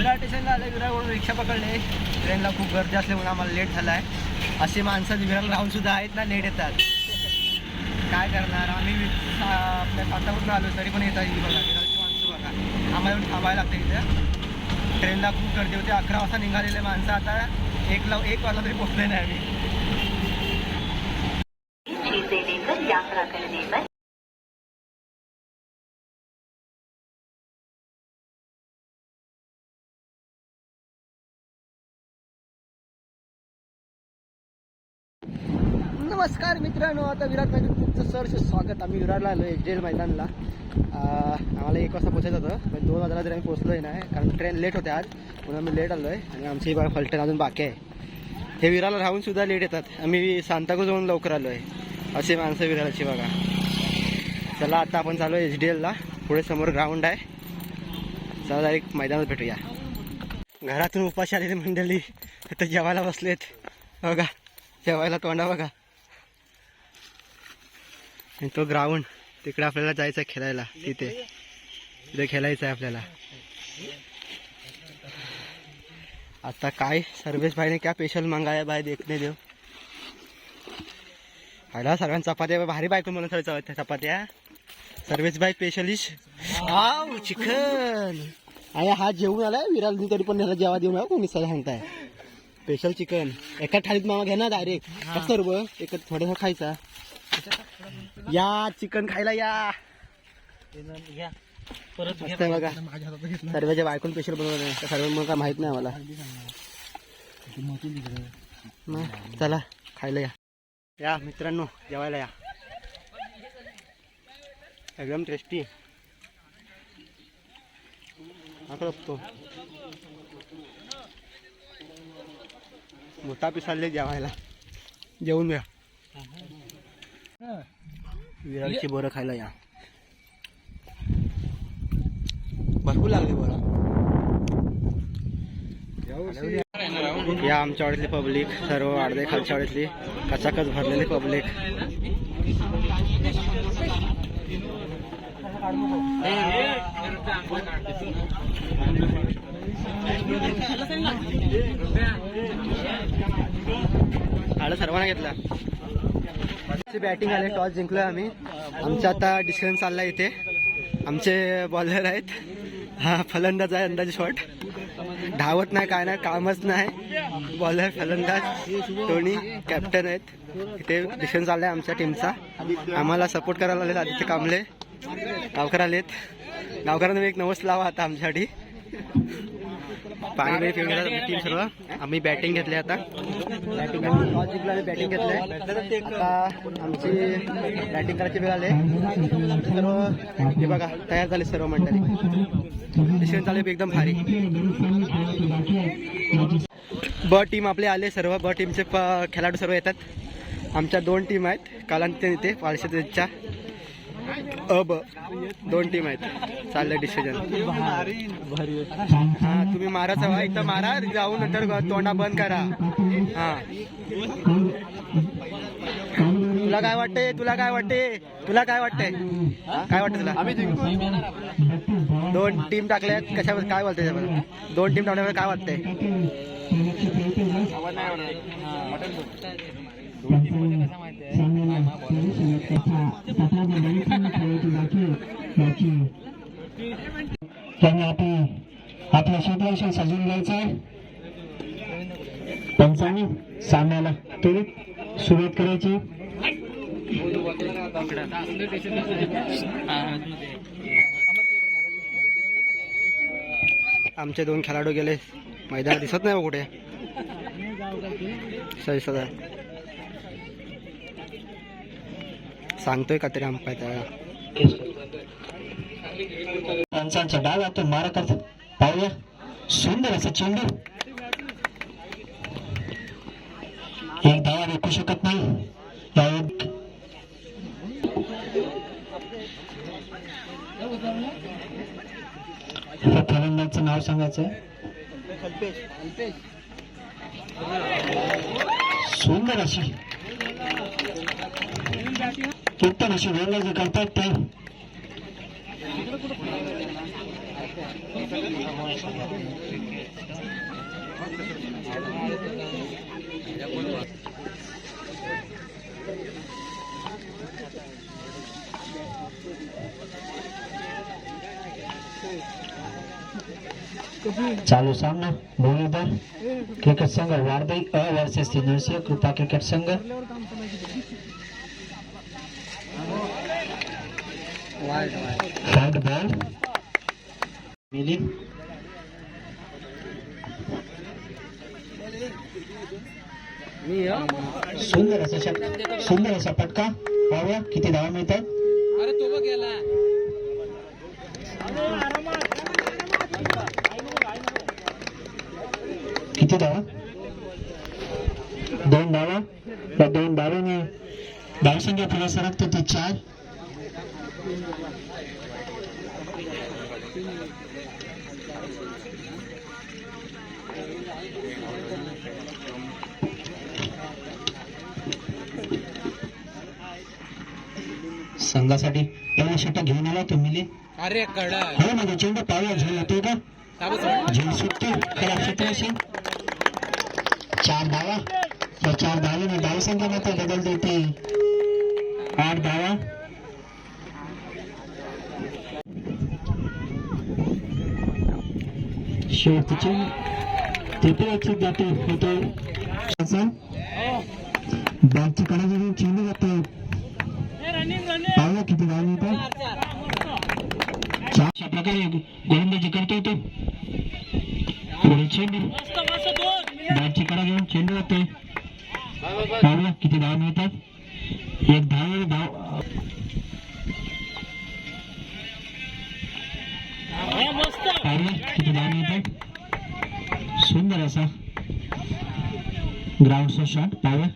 विरार स्टेशनला आले विरारवरून रिक्षा पकडले. ट्रेनला खूप गर्दी असल्यामुळे आम्हाला लेट झाला आहे असे माणसं विरारला राहून सुद्धा आहेत ना लेट येतात. काय करणार? आम्ही आपल्या सातावरून आलो तरी पण येतात बघा विरारची माणसं बघा. आम्हाला येऊन थांबायला लागतं इथं. ट्रेनला खूप गर्दी होती अकरा वाजता निघालेले माणसं आता एकला एक वाजता तरी पोचले नाही आम्ही. नमस्कार मित्रांनो आता विराटनगर तुमचं सरचे स्वागत. आम्ही विराटला आलो एच डी एल मैदानला आम्हाला एक वाजता पोचायचं होतं पण दोन वाजता तरी आम्ही पोचलो आहे नाही कारण ट्रेन लेट होते आज. म्हणून आम्ही लेट आलो आहे आणि आमची बघा फलटण अजून बाकी आहे. हे विराला राहून सुद्धा लेट येतात. आम्ही सांताकूज जाऊन लवकर आलो आहे असे माणसं विरालाची बघा. चला आता आपण चालू आहे एच डी एलला पुढे समोर ग्राउंड आहे. चला डायरेक्ट मैदानात भेटूया. घरातून उपाशी आलेली मंडळी तर जेवायला बसलेत. बघा जेवायला तोंडा बघा. आणि तो ग्राउंड तिकडे आपल्याला जायचं आहे खेळायला तिथे. तिथे खेळायचं आहे आपल्याला. आता काय? सर्वेश भाईने क्या स्पेशल मांगाया भाई देखने देव. खायला सगळ्यांना चपात्या. भारी बायको म्हणून थोड्या चपात्या चपात्या. सर्वेश भाई स्पेशलिस्ट आव चिकन. अरे हा जेवून आलाय? विराल तरी पण याला जेवा देऊ नका कोणी सगळं सांगताय? Special chicken. एका थाळीत मामा घ्या ना डायरेक्ट सर्व? एक थोडंसं खायचा. या चिकन खायला या. परत बघा. सर्वांच्या बायकून स्पेशल बनवलं सर्व मग काय माहीत नाही मला मग चला खायला या. या मित्रांनो जेवायला या. एकदम टेस्टी आकडतो मोठा पिसाले जेवायला. जेवून घ्या विराळची बोरं खायला या. भरपूर लागले बोरं. या आमच्या वाड्यातली पब्लिक सर्व अर्धे खालच्या वाड्यातली कचाकच भरलेली पब्लिक. आलं सर्वांना घेतला. बॅटिंग आले टॉस जिंकलोय आम्ही. आमचं आता डिस्कशन चाललाय इथे. आमचे बॉलर आहेत. हा फलंदाज आहे अंदाजे शॉट धावत नाही काय नाही कामच नाही. बॉलर फलंदाज टोनी कॅप्टन आहेत. इथे डिस्कशन आहे आमच्या टीमचा आम्हाला सपोर्ट करायला आलेत आदित्य कांबळे. गावकर आलेत. गावकरांना एक नवस लावा आता आमच्यासाठी. पाणी बिणी पिऊन घेतात टीम सर्व. आम्ही बॅटिंग घेतली आता. बॅटिंग टॉस आम्ही बॅटिंग घेतलंय. आता आमची बॅटिंग करायची वेळ आले. सर्व हे बघा तयार झाले सर्व मंडळी. डिसिजन चालू एकदम भारी. ब टीम आपले आले सर्व ब टीमचे प- खेळाडू सर्व येतात. आमच्या दोन टीम आहेत कालांते इथे पालशेच्या ब दोन टीम आहेत. चाललंय डिसिजन हा तुम्ही माराच हवा इथं मारा जाऊन नंतर तोंडा बंद करा. हा. तुला काय वाटते तुला काय वाटते तुला काय वाटतंय? काय वाटतं तुला? दोन टीम टाकल्यात कशावर काय बोलते दोन टीम टाकल्यावर काय वाटतंय? त्यांनी आपण आपल्या क्षेत्ररक्षण सजून घ्यायचं आहे. पंचांनी सामन्याला त्वरित सुरुवात करायची. आमचे दोन खेळाडू गेले. मैदान दिसत नाही कुठे. सही सदा सांगतोय का तरी आमका त्या माणसांचा डाव आता मारा करतात पाहूया. सुंदर असा चेंडू. एक धावा रोखू शकत नाही. या एक फलंदाजचं नाव सांगायचं सुंदर अशी. उत्तम अशी गोलंदाजी करतात ते. चालू सामना भूमिधर क्रिकेट संघ वारदई अ वर्सेस नरसिंह कृपा क्रिकेट संघ. वाईट बॉल मिली. सुंदर असा षट सुंदर असा पटका. पाहूया किती धावा मिळतात. किती धावा? दोन धावा. या दोन धावाने धावसंख्या पुढे सरकते ते चार. संघासाठी एवढा षटक घेऊन आला तो मिली अरे कडा हो म्हणजे चेंडू पावला झेल होतोय का? झेल सुटते क्षेत्राशी चार धावा. या चार धावेने धावसंख्या मात्र बदलते ती आठ धावा. शेवटचे त्रिपुराची जाते होते. बॅटची कडा घेऊन चेंडू जाते. पाहिला किती धाव येतात अशा प्रकारे गोलंदाजी करतो तो. पुढे चेंडू. बॅटची कडा घेऊन चेंडू जाते. पाहिला किती धाव मिळतात? एक धाव धाव पाहिला किती धाव मिळतात? सुंदर असा. ग्राउंडचा शॉट पाहूया